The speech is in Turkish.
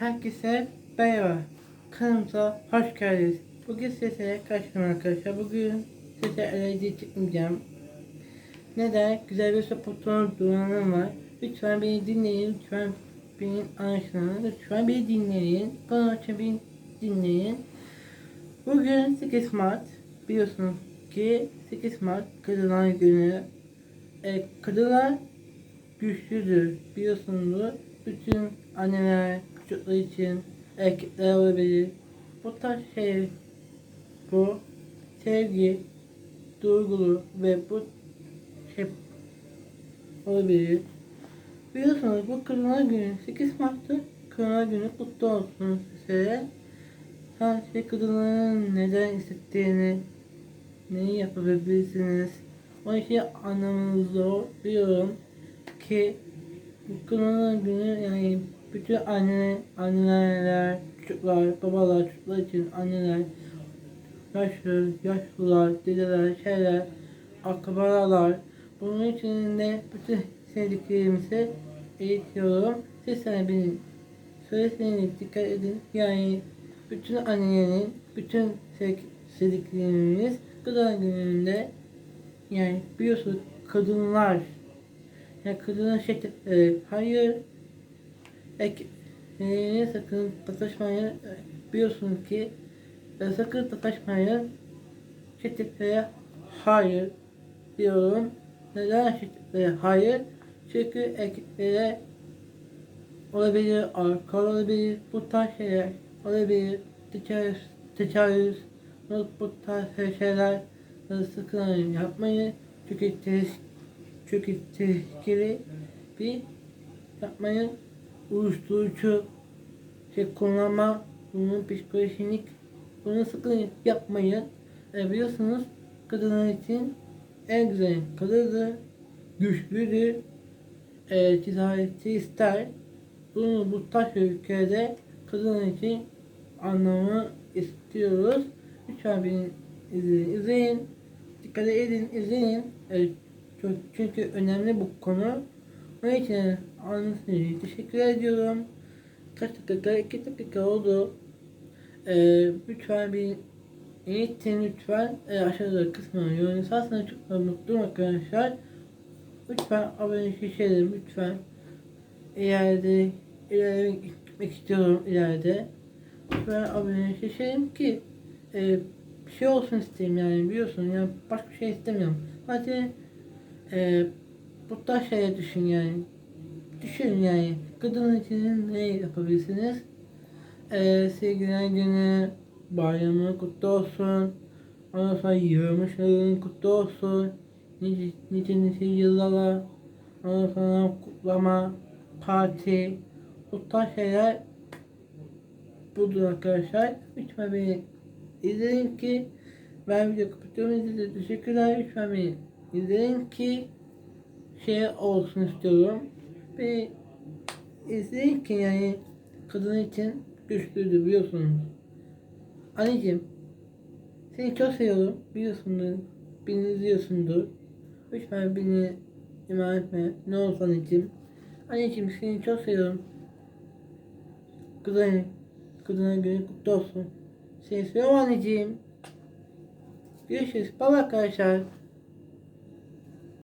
Herkese merhaba. Kanalımıza hoş geldiniz. Bugün size karşıma arkadaşlar. Bugün size enerji çıkmayacağım. Neden? Güzel bir supportunuz duranım var. Lütfen beni dinleyin. Lütfen beni anlaşılın. Lütfen beni dinleyin. Kanal için beni dinleyin. Bugün 8 Mart. Biliyorsunuz ki 8 Mart Kadınlar Günü. E, kadınlar güçlüdür. Biliyorsunuz bütün anneler çocuklar için erkekler olabilir. Bu tarz şey bu sevgi duygulu ve bu şey olabilir. Biliyorsunuz bu Kadınlar Günü 8 Mart'ta Kadınlar Günü kutlu olsun size. Sadece kadınların neden hissettiğini neyi yapabilirsiniz. O işi anlamanız zor biliyorum ki bu Kadınlar Günü yani bütün anne, anneler, çocuklar, babalar, çocuklar için anneler, yaşlı, yaşlılar, dedeler, şeyler, akrabalar. Bunun için de bütün sevdiklerimizi eğitiyorum. Siz sana benim söyleseniz dikkat edin. Yani bütün annelerin, bütün sev- sevdiklerimiz gıda gününde yani biliyorsunuz kadınlar yani kadınlar şey hayır erkeklerine sakın takışmayın? E, biliyorsunuz ki e, sakın takışmayın. Şiddetlere hayır diyorum. Neden şiddetlere hayır? Çünkü erkeklere olabilir, alkol olabilir, bu tarz şeyler olabilir, tecavüz, tecavüz, bu tarz şeyler sakın yapmayın. Çünkü tehlikeli bir yapmayın. Uyuşturucu şey kullanma, bunun psikolojik, bunu sakın yapmayın. E, biliyorsunuz kadınlar için en güzel kadıdır, güçlüdür, e, cesareti ister. Bunu bu taş ülkede kadın için anlamı istiyoruz. Lütfen beni izleyin. izleyin. Dikkat edin, izleyin. E, çünkü önemli bu konu. Onun için anladığınız için teşekkür ediyorum. Kaç dakika? 2 dakika oldu. E, lütfen bir eğitin lütfen. E, aşağıda kısmına yorum yazarsanız çok mutlu arkadaşlar. Lütfen abone şişelim lütfen. İleride ileride gitmek istiyorum ileride. Lütfen abone şişelim ki e, bir şey olsun isteyeyim yani biliyorsun yani başka bir şey istemiyorum. Sadece e, bu tarz şeye düşün yani. Düşün yani. Kadın için ne yapabilirsiniz? E, sevgiler günü bayramı kutlu olsun. Ondan sonra yığılmışların kutlu olsun. Nice nice, nice yıllara. Ondan sonra kutlama, parti. Bu tarz şeyler budur arkadaşlar. Lütfen beni izleyin ki ben video kapatıyorum. İzlediğiniz teşekkürler. Lütfen beni izleyin ki şey olsun istiyorum. Ve izleyin ki yani kadın için güçlüdür biliyorsunuz. Anneciğim seni çok seviyorum biliyorsundur. Beni izliyorsundur. Lütfen beni iman etme. Ne olsun anneciğim. Anneciğim seni çok seviyorum. Kızım, kızına günü kutlu olsun. Seni seviyorum anneciğim. Görüşürüz. Bye arkadaşlar.